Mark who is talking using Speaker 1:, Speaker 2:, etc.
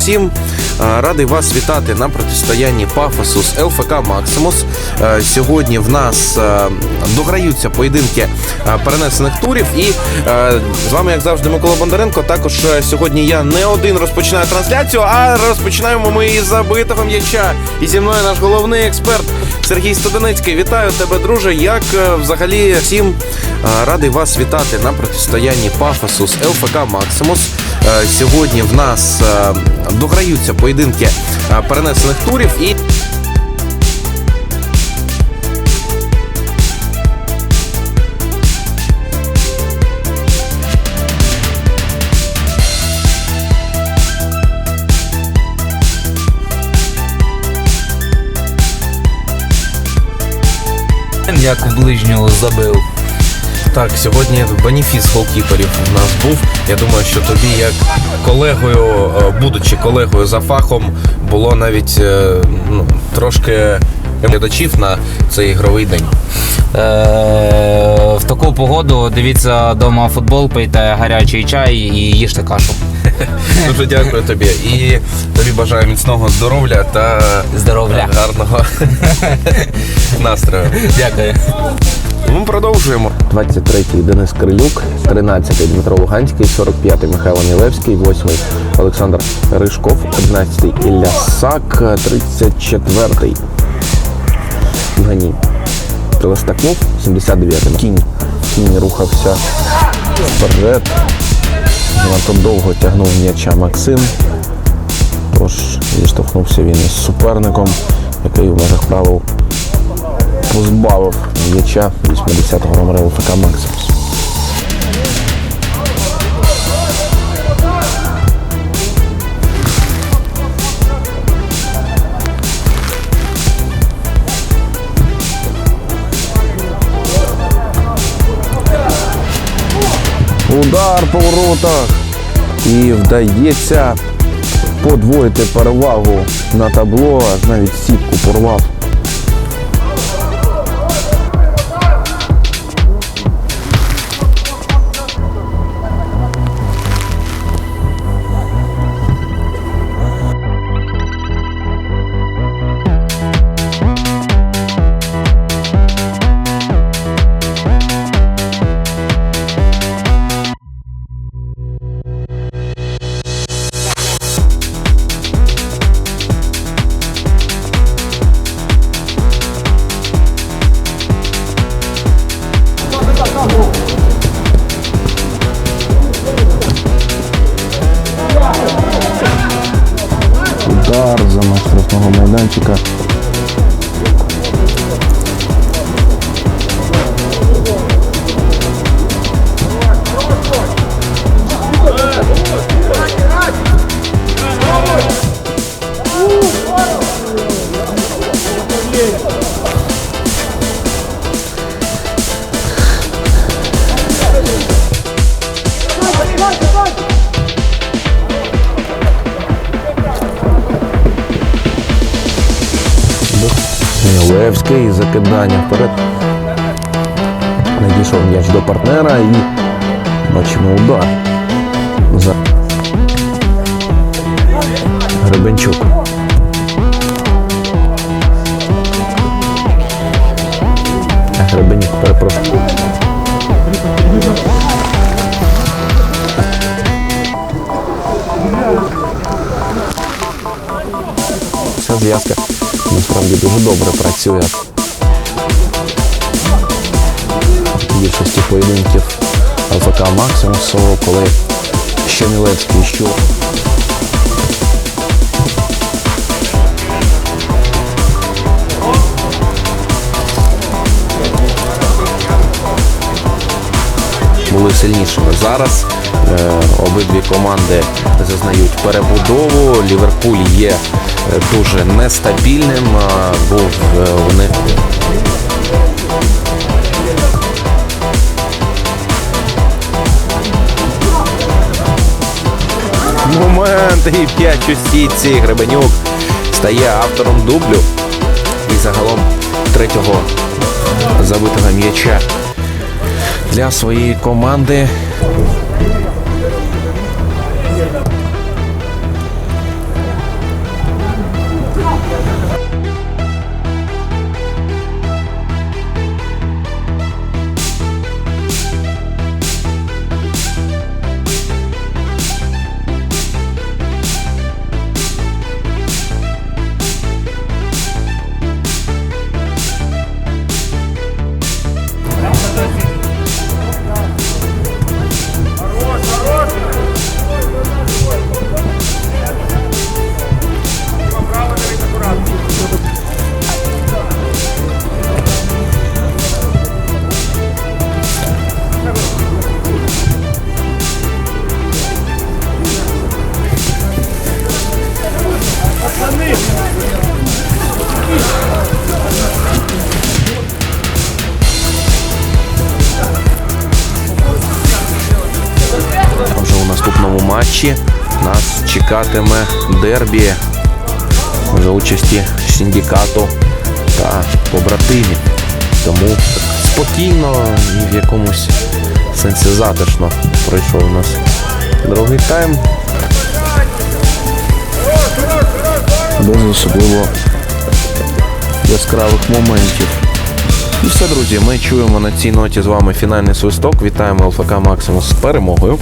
Speaker 1: Всім е, радий вас вітати на протистоянні Пафосу з ЛФК Максимус. Е, Сьогодні в нас е, дограються поєдинки перенесених турів. І з вами, як завжди, Микола Бондаренко. Також сьогодні я не один розпочинаю трансляцію, а розпочинаємо ми із забитого м'яча. І зі мною наш головний експерт Сергій Стодонецький. Вітаю тебе, друже. Як взагалі всім радий вас вітати на протистоянні Пафосу з ЛФК Максимус. Е, Сьогодні в нас е, дограються поєдинки е, перенесених турів і.
Speaker 2: Як ближнього забив.
Speaker 1: Так, сьогодні бенефіс голкіперів у нас був. Я думаю, що тобі, як колегою, е, будучи колегою за фахом, було навіть е, ну, трошки глядачів на цей ігровий день.
Speaker 2: Е, в таку погоду дивіться вдома футбол, пийте гарячий чай і їжте кашу.
Speaker 1: Дуже дякую тобі. І тобі бажаю міцного здоров'я та
Speaker 2: Здоров'я.
Speaker 1: гарного настрою.
Speaker 2: Дякую.
Speaker 1: Ми продовжуємо.
Speaker 3: 23-й Денис Крилюк, 13-й Дмитро Луганський, 45-й Михайло Мілевський, 8-й Олександр Ришков, 11-й Ілля Сак, 34-й Євгеній Прилистакнув, 79-й Кінь. Кінь рухався вперед. Занадто довго тягнув м'яча Максим. Тож зіштовхнувся він із суперником, який в межах правил позбавив м'яча 80-го номера УФК Максимус. Удар по воротах. І вдається подвоїти перевагу на табло, навіть сітку порвав. Удар за меж штрафного майданчика. Левський закидання вперед. Не дійшов м'яч до партнера і бачимо удар. За Гребенчук. Гребенюк, перепрошую. Ця зв'язка насправді дуже добре працює. Більшості поєдинків ЛФК Максимусу, коли що Мілевський, що
Speaker 1: були сильнішими. Зараз е, обидві команди зазнають перебудову. Ліверпуль є дуже нестабільним. Був е, у них момент і п'ять у. Гребенюк стає автором дублю і загалом третього забитого м'яча для своєї команди. Матчі нас чекатиме дербі за участі синдикату та побратимів. Тому спокійно і в якомусь сенсі затишно пройшов у нас другий тайм. Без особливо яскравих моментів. І все, друзі, ми чуємо на цій ноті з вами фінальний свисток. Вітаємо ЛФК Максимус з перемогою.